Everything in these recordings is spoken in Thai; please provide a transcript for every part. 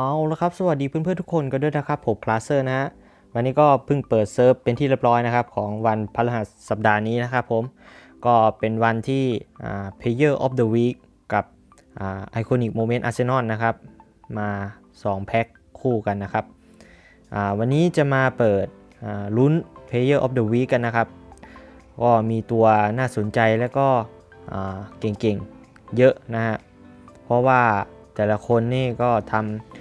เอาละครับ สวัสดีเพื่อนๆทุกคนกันด้วยนะครับ ผมคลาสเซอร์นะฮะ วันนี้ก็เพิ่งเปิดเซิร์ฟเป็นที่เรียบร้อยนะครับ ของวันพฤหัสสัปดาห์นี้นะครับผม ก็เป็นวันที่ Player of the Week กับอ่า Iconic Moment Arsenal นะครับ มา 2 แพ็คคู่กันนะครับ วันนี้จะมาเปิดลุ้น Player of the Week กันนะครับ ก็มีตัวน่าสนใจและก็เก่งๆ เยอะนะฮะ เพราะว่าแต่ละคนนี่ก็ทำ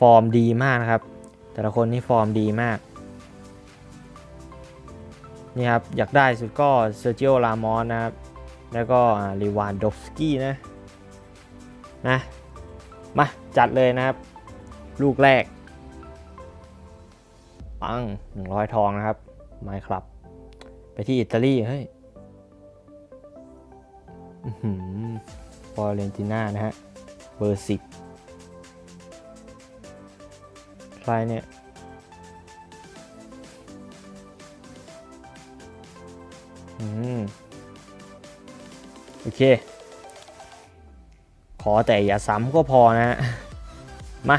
ฟอร์มดีมากนะครับ แต่ละคนนี่ฟอร์มดีมาก นี่ครับ อยากได้สุดก็เซอร์จิโอลามอนนะครับ แล้วก็ลีวานดอฟสกี้นะ นะ มา จัดเลยนะครับ ลูกแรก ปัง 100 ทองนะครับ ไมครับ ไปที่อิตาลี เฮ้ยอื้อหือฟอร์เรนติน่านะฮะ เบอร์สิบ ใครเนี่ยอืมโอเค ขอแต่อย่าซ้ำก็พอนะฮะมา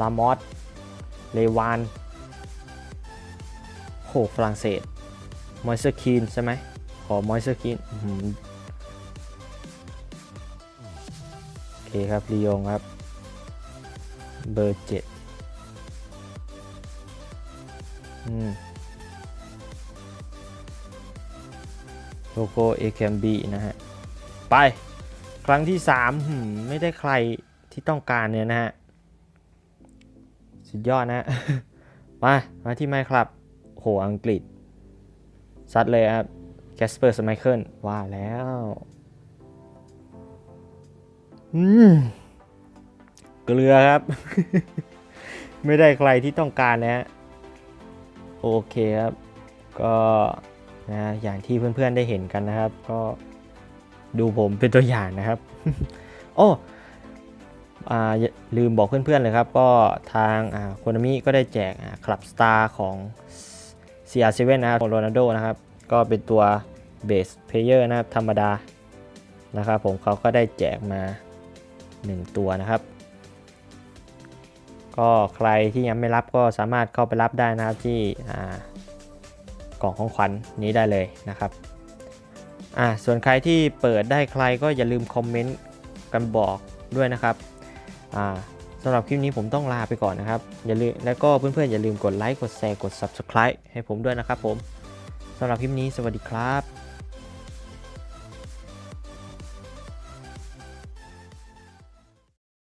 ลามอส เลวาน โหฝรั่งเศส มอยเซอร์คีนใช่ไหม ขอมอยเซอร์คีนโอเคครับลียงครับ เบอร์เจ็ด โลโก้เอคมบีนะฮะ ไป ครั้งที่3มไม่ได้ใครที่ต้องการเนี่ยนะฮะ สุดยอดนะ มา มาที่ไมครับ โห อังกฤษ ซัดเลยครับแคสเปอร์สไมเคิลว่าแล้ว อืม เกลือครับ ไม่ได้ใครที่ต้องการนะฮะ โอเคครับ ก็นะอย่างที่เพื่อนๆได้เห็นกันนะครับ ก็ดูผมเป็นตัวอย่างนะครับ โอ้อ่าลืมบอกเพื่อนๆเลยครับ ก็ทางอ่าโคนามิก็ได้แจกคลับสตาร์ของ CR7 นะครับของโรนัลโดนะครับ ก็เป็นตัวเบสเพลเยอร์นะครับธรรมดานะครับผมเขาก็ได้แจกมา 1 ตัวนะครับ ก็ใครที่ยังไม่รับก็สามารถเข้าไปรับได้นะครับที่กล่องของขวัญนนี้ได้เลยนะครับอ่าส่วนใครที่เปิดได้ใครก็อย่าลืมคอมเมนต์กันบอกด้วยนะครับอ่าสำหรับคลิปนี้ผมต้องลาไปก่อนนะครับ อย่าลืมแล้วก็เพื่อนๆอย่าลืมกดไลค์กดแชร์กด Subscribe ให้ผมด้วยนะครับผมสำหรับคลิปนี้สวัสดีครับ